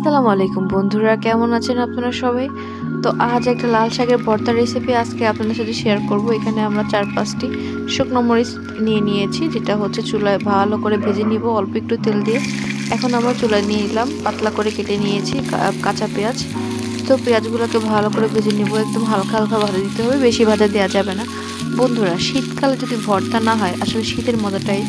আসসালামু আলাইকুম বন্ধুরা, কেমন আছেন আপনারা সবাই? তো আজ একটা লাল শাকের ভর্তা রেসিপি আজকে আপনাদের সাথে শেয়ার করব। এখানে আমরা চার পাঁচটি শুকনো মরিচ নিয়ে নিয়েছি, যেটা হচ্ছে চুলায় ভালো করে ভেজে নিব, অল্প একটু তেল দিয়ে। এখন আমরা চুলায় নিয়ে নিলাম, পাতলা করে কেটে নিয়েছি কাঁচা পেঁয়াজ। তো পেঁয়াজগুলোকে ভালো করে ভেজে নিব, একদম হালকা হালকা ভাজা দিতে হবে, বেশি ভাজা দেওয়া যাবে না। বন্ধুরা, শীতকালে যদি ভর্তা না হয়, আসলে শীতের মজাটাই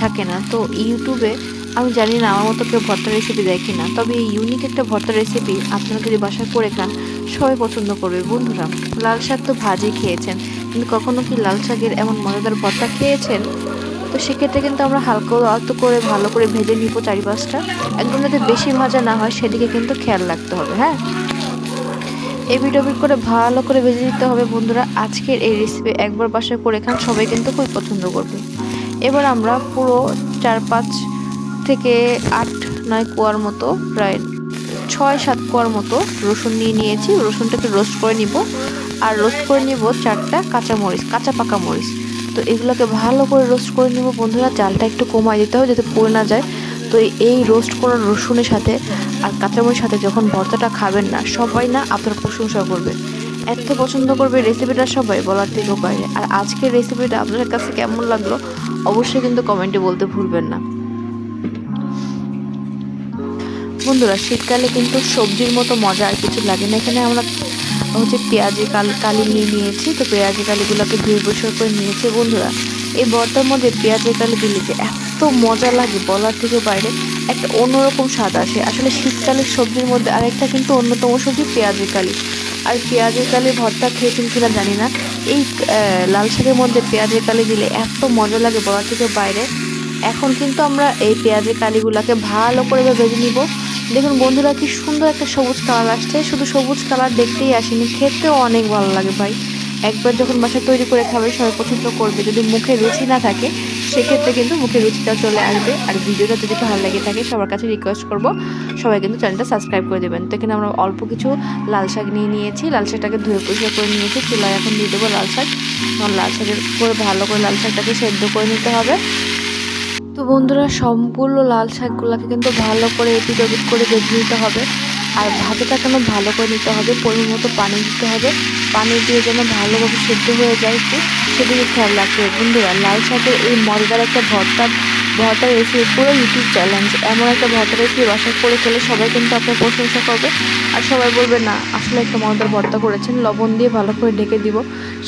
থাকে না। তো ইউটিউবে আমি জানি না, আমার মতো কেউ ভর্তা রেসিপি দেয় কিনা। তবে এই ইউনিক একটা ভর্তা রেসিপি আপনারা যদি বাসায় করে খান, সবাই পছন্দ করবে। বন্ধুরা, লাল শাক তো ভাজি খেয়েছেন। কিন্তু কখনো কি লাল শাকের এমন মজাদার ভর্তা খেয়েছেন? তো সেক্ষেত্রে কিন্তু আমরা হালকা অল্প করে, ভালো করে ভেজে নিব চারিপাশটা। একদম যাতে বেশি ভাজা না হয়, সেদিকে কিন্তু খেয়াল রাখতে হবে হ্যাঁ? এই ভিডিও করে ভালো করে ভেজে নিতে হবে, বন্ধুরা। আজকের এই রেসিপি একবার বাসায় করে খান, সবাই কিন্তু খুব পছন্দ করবে। এবার আমরা পুরো চার পাঁচ থেকে আট, নয় কুয়ার মতো, প্রায় ছয়, সাত কুয়ার মতো রসুন নিয়ে নিয়েছি। রসুনটাকে রোস্ট করে নিব। আর রোস্ট করে নিব চারটা কাঁচা মরিচ, কাঁচা পাকা মরিচ। তো এগুলোকে ভালো করে রোস্ট করে নিব বন্ধুরা, জালটা একটু কমায় দিতে হবে যাতে পড়ে না যায়। তো এই রোস্ট করা রসুনের সাথে আর কাঁচামরিচের সাথে যখন ভর্তাটা খাবেন না, সবাই না আপনার প্রশংসা করবে। এত পছন্দ করবে রেসিপিটা সবাই, বলার থেকেও বাইরে। আর আজকের রেসিপিটা আপনাদের কাছে কেমন লাগল, অবশ্যই কিন্তু কমেন্টে বলতে ভুলবেন না। বন্ধুরা, শীতকালে কিন্তু সবজির মতো মজা আর কিছু লাগে না। এখানে আমরা হচ্ছে পেঁয়াজি কাল, কালি নিয়ে নিয়েছি। তো পেঁয়াজি কালিগুলোকে ধুয়ে পরিষ্কার করে নিয়েছি বন্ধুরা। এই বর্তার মধ্যে পেঁয়াজি কালি দিলে যে এত মজা লাগে বলার থেকে বাইরে, একটা অন্যরকম স্বাদ আসে। আসলে শীতকালের সবজির মধ্যে আরেকটা কিন্তু অন্যতম সবজি পেঁয়াজি কালি। আর পেঁয়াজের কালি ভর্তা খেয়েছেন কিনা জানি না। এই লাল শাকের মধ্যে পেঁয়াজের কালি দিলে এত মজা লাগে বলার থেকে বাইরে। এখন কিন্তু আমরা এই পেঁয়াজের কালিগুলোকে ভালো করে ভেজে নিব। দেখুন বন্ধুরা, কি সুন্দর একটা সবুজ কালার আসছে। শুধু সবুজ কালার দেখতেই আসেনি, খেতেও অনেক ভালো লাগে ভাই। একবার যখন বাসা তৈরি করে খাবে, সবাই পছন্দ করবে। যদি মুখে রুচি না থাকে, সেক্ষেত্রে কিন্তু মুখে রুচিটা চলে আসবে। আর ভিডিওটা যদি ভালো লেগে থাকে, সবার কাছে রিকোয়েস্ট করব, সবাই কিন্তু চ্যানেলটা সাবস্ক্রাইব করে দেবেন। তো এখানে আমরা অল্প কিছু লাল শাক নিয়ে নিয়েছি। লাল শাকটাকে ধুয়ে পরিষ্কার করে নিয়েছি। চুলায় এখন দিয়ে দেবো লাল শাক। লাল শাকের করে ভালো করে লাল শাকটাকে সেদ্ধ করে নিতে হবে। তো বন্ধুরা, সম্পূর্ণ লাল শাকগুলোকে কিন্তু ভালো করে এপিট ওপিট করে বেঁধে নিতে হবে। আর ভাজাটা কেন ভালো করে নিতে হবে, পরিমাণ মতো পানি দিতে হবে। পানি দিয়ে যেন ভালোভাবে সেদ্ধ হয়ে যায় একটু, সেদিকে খেয়াল রাখতে হবে। বন্ধুরা, লাল শাকের এই মজাদার একটা ভর্তা ভর্তা রেসিপি পুরো ইউটিউব চ্যালেঞ্জ এমন একটা ভর্তা রেসিপি বাসায় করে খেলে সবাই কিন্তু আপনার প্রশংসা করবে। আর সবাই বলবে, না, আসলে একটা মজাদার ভর্তা করেছেন। লবণ দিয়ে ভালো করে ঢেকে দিব।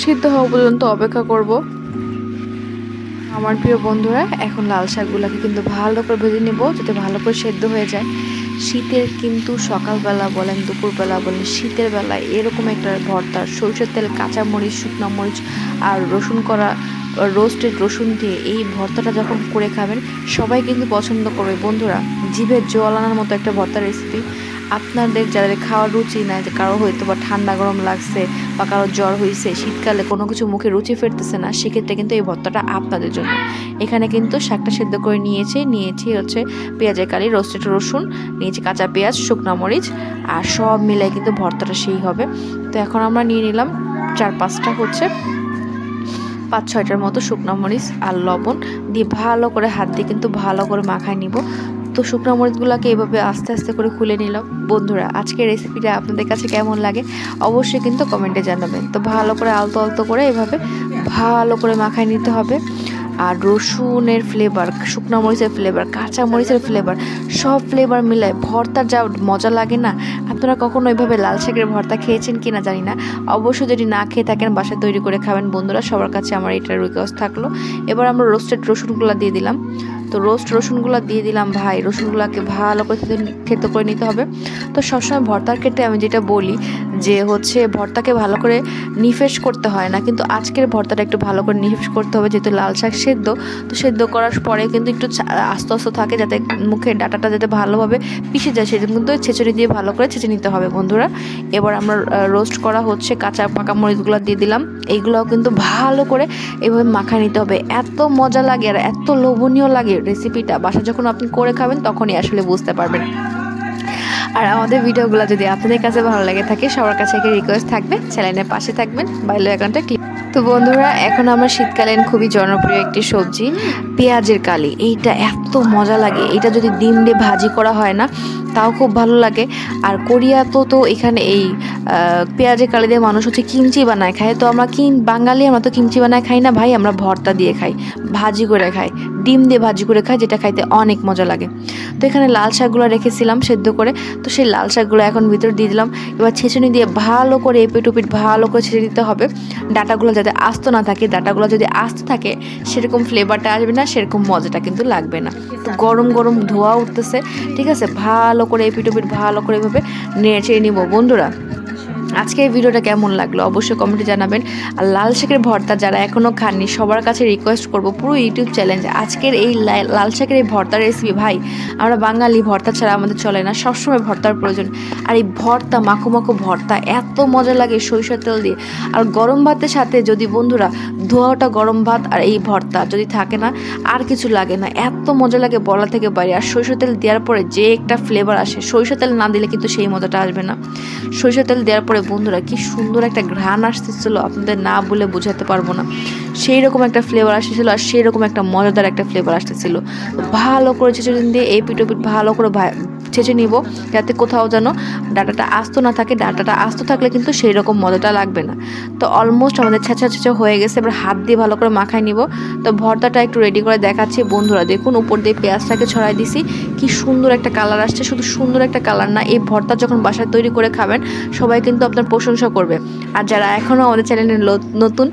সিদ্ধ হওয়া পর্যন্ত অপেক্ষা করব। আমার প্রিয় বন্ধুরা, এখন লাল শাকগুলোকে কিন্তু ভালো করে ভেজে নেব যাতে ভালো করে সেদ্ধ হয়ে যায়। শীতের কিন্তু সকালবেলা বলেন, দুপুরবেলা বলেন, শীতের বেলায় এরকম একটা ভর্তা, সরষের তেল কাঁচা মরিচ শুকনো মরিচ আর রসুন করা রোস্টেড রসুন দিয়ে এই ভর্তাটা যখন করে খাবেন, সবাই কিন্তু পছন্দ করবে। বন্ধুরা জিভের জল আনার মতো একটা ভর্তা রেসিপি আপনাদের যাদের খাওয়ার রুচি নাই, যে কারও হয়তো বা ঠান্ডা গরম লাগছে বা কারও জ্বর হয়েছে শীতকালে কোনো কিছু মুখে রুচি ফেরতেছে না, সেক্ষেত্রে কিন্তু এই ভর্তাটা আপনাদের জন্য। এখানে কিন্তু শাকটা সেদ্ধ করে নিয়েছি নিয়েছি হচ্ছে পেঁয়াজের কালি রোস্টেড রসুন, নিয়েছি কাঁচা পেঁয়াজ, শুকনো মরিচ, আর সব মিলাই কিন্তু ভর্তাটা সেই হবে। তো এখন আমরা নিয়ে নিলাম চার পাঁচটা হচ্ছে পাঁচ ছয়টার মতো শুকনো মরিচ আর লবণ, দিয়ে ভালো করে হাত দিয়ে কিন্তু ভালো করে মাখায় নিব। তো শুকনো মরিচগুলোকে এভাবে আস্তে আস্তে করে খুলে নিলাম। বন্ধুরা, আজকের রেসিপিটা আপনাদের কাছে কেমন লাগে অবশ্যই কিন্তু কমেন্টে জানাবেন। তো ভালো করে আলতো আলতো করে এভাবে ভালো করে মাখায় নিতে হবে। আর রসুনের ফ্লেভার শুকনো মরিচের ফ্লেভার কাঁচা মরিচের ফ্লেভার সব ফ্লেভার মিলায় ভর্তার যা মজা লাগে না, আপনারা কখনো এভাবে লাল শাকের ভর্তা খেয়েছেন কি না জানি না। অবশ্যই যদি না খেয়ে থাকেন, বাসায় তৈরি করে খাবেন। বন্ধুরা, সবার কাছে আমার এটা রিকোয়েস্ট থাকল। এবার আমরা রোস্টেড রসুনগুলো দিয়ে দিলাম। তো রোস্ট রসুনগুলো দিয়ে দিলাম ভাই। রসুনগুলোকে ভালো করে খেতে- করে নিতে হবে। তো সবসময় ভর্তার ক্ষেত্রে আমি যেটা বলি যে হচ্ছে ভর্তাকে ভালো করে নিফেস করতে হয় না। কিন্তু আজকের ভর্তাটা একটু ভালো করে নিফেস করতে হবে যেহেতু লাল শাক সেদ্ধ। তো সেদ্ধ করার পরে কিন্তু একটু আস্তে আস্তে থাকে যাতে মুখে ডাটাটা যাতে ভালোভাবে পিষে যায়। সেটা কিন্তু ছেঁচড়ি দিয়ে ভালো করে ছেঁচে নিতে হবে বন্ধুরা। এবার আমরা রোস্ট করা হচ্ছে কাঁচা পাকা মরিচগুলো দিয়ে দিলাম। এইগুলোও কিন্তু ভালো করে এভাবে মাখায় নিতে হবে। এত মজা লাগে আর এত লোভনীয় লাগে রেসিপিটা বাসা যখন আপনি করে খাবেন, তখনই আসলে বুঝতে পারবেন। আর আমাদের ভিডিওগুলো যদি আপনাদের কাছে ভালো লাগে থাকে, সবার কাছে একটা রিকোয়েস্ট থাকবে, চ্যানেলের পাশে থাকবেন, বাইলো অ্যাকাউন্টটা ক্লিক তো বন্ধুরা, এখন আমার শীতকালীন খুবই জনপ্রিয় একটি সবজি পেঁয়াজের কালি, এইটা এত মজা লাগে। এটা যদি ডিম দিয়ে ভাজি করা হয় না, তাও খুব ভালো লাগে। আর কোরিয়া তো তো এখানে এই পেঁয়াজের কালি দিয়ে মানুষ হচ্ছে কিমচি বানায় খায়। তো আমরা কিম, বাঙালি আমরা তো কিমচি বানায় খাই না ভাই, আমরা ভর্তা দিয়ে খাই, ভাজি করে খাই। ডিম দিয়ে ভাজি করে খাই, যেটা খাইতে অনেক মজা লাগে। তো এখানে লাল শাকগুলো রেখেছিলাম সেদ্ধ করে। তো সেই লাল শাকগুলো এখন ভিতরে দিয়ে দিলাম। এবার ছেঁচুনি দিয়ে ভালো করে এপিট উপিট ভালো করে ছেঁচে দিতে হবে। ডাটাগুলো যাতে আস্ত না থাকে, ডাটাগুলো যদি আস্ত থাকে, সেরকম ফ্লেভারটা আসবে না সেরকম মজাটা কিন্তু লাগবে না। তো গরম গরম ধোয়া উঠতেছে, ঠিক আছে? ভালো করে এপিটোপিট ভালো করে এভাবে নেড়ে নিবো। বন্ধুরা আজকে এই ভিডিওটা কেমন লাগল অবশ্যই কমেন্টে জানাবেন। আর লাল শাকের ভর্তা যারা এখনও খাননি, সবার কাছে রিকোয়েস্ট করব পুরো ইউটিউব চ্যালেঞ্জ আজকের এই লাল শাকের এই ভর্তার রেসিপি ভাই, আমরা বাঙালি ভর্তা ছাড়া আমাদের চলে না, সবসময় ভর্তার প্রয়োজন। আর এই ভর্তা, মাখো মাখো ভর্তা, এত মজা লাগে সরিষার তেল দিয়ে। আর গরম ভাতের সাথে যদি বন্ধুরা ধোয়াটা গরম ভাত আর এই ভর্তা যদি থাকে না, আর কিছু লাগে না, এত মজা লাগে বলা থেকে বাইরে। আর সরিষার তেল দেওয়ার পরে যে একটা ফ্লেভার আসে, সরিষার তেল না দিলে কিন্তু সেই মজাটা আসবে না। সরিষার তেল দেওয়ার পরে বন্ধুরা কি সুন্দর একটা ঘ্রাণ আসতেছিল, আপনাদের না বলে বোঝাতে পারব না। সেই রকম একটা ফ্লেভার আসতেছিল আর সেই রকম একটা মজাদার একটা ফ্লেভার আসতেছিল। ভালো করে ছেঁচে দিয়ে এই পিঠোপিঠ পিঠ ভালো করে ছেঁচে নিব, যাতে কোথাও যেন ডাটাটা আস্ত না থাকে। ডাটাটা আস্ত থাকলে কিন্তু সেই রকম মজাটা লাগবে না। তো অলমোস্ট আমাদের ছেঁচা ছেঁচা হয়ে গেছে, এবার হাত দিয়ে ভালো করে মাখাই নিব। তো ভর্তাটা একটু রেডি করে দেখাচ্ছি বন্ধুরা। দেখুন, উপর দিয়ে পেঁয়াজটাকে ছড়াই দিছি। কি সুন্দর একটা কালার আসছে, শুধু সুন্দর একটা কালার না। এই ভর্তা যখন বাসায় তৈরি করে খাবেন, সবাই কিন্তু আপনার প্রশংসা করবে। আর যারা এখনও আমাদের চ্যানেলে নতুন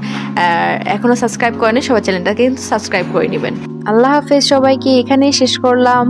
এখনও সাবস্ক্রাইব করেনি, সবাই চ্যানেলটাকে কিন্তু সাবস্ক্রাইব করে নেবেন। আল্লাহ হাফেজ সবাইকে, এখানেই শেষ করলাম।